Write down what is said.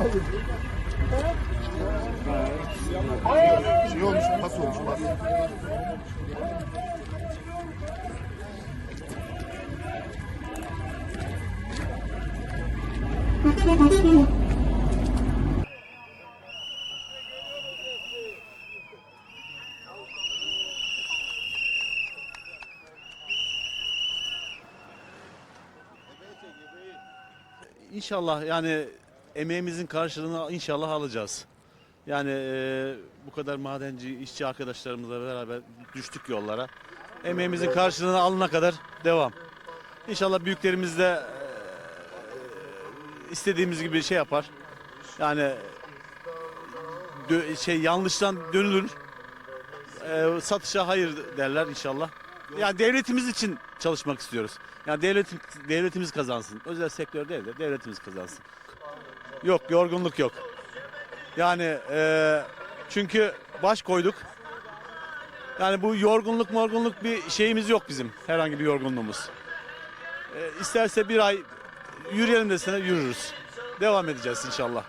Şey olmuş, pas olmuş, pas. İnşallah yani emeğimizin karşılığını inşallah alacağız. Yani e, bu kadar madenci, işçi arkadaşlarımızla beraber düştük yollara. Emeğimizin karşılığını alana kadar devam. İnşallah büyüklerimiz de e, istediğimiz gibi şey yapar. Yani dö- şey yanlıştan dönülür. E, satışa hayır derler inşallah. Yani devletimiz için çalışmak istiyoruz. Yani devletim, devletimiz kazansın. Özel sektör değil de devletimiz kazansın. Yok yorgunluk yok. Yani e, çünkü baş koyduk. Yani bu yorgunluk morgunluk bir şeyimiz yok bizim. Herhangi bir yorgunluğumuz. E, isterse bir ay yürüyelim desene yürürüz. Devam edeceğiz inşallah.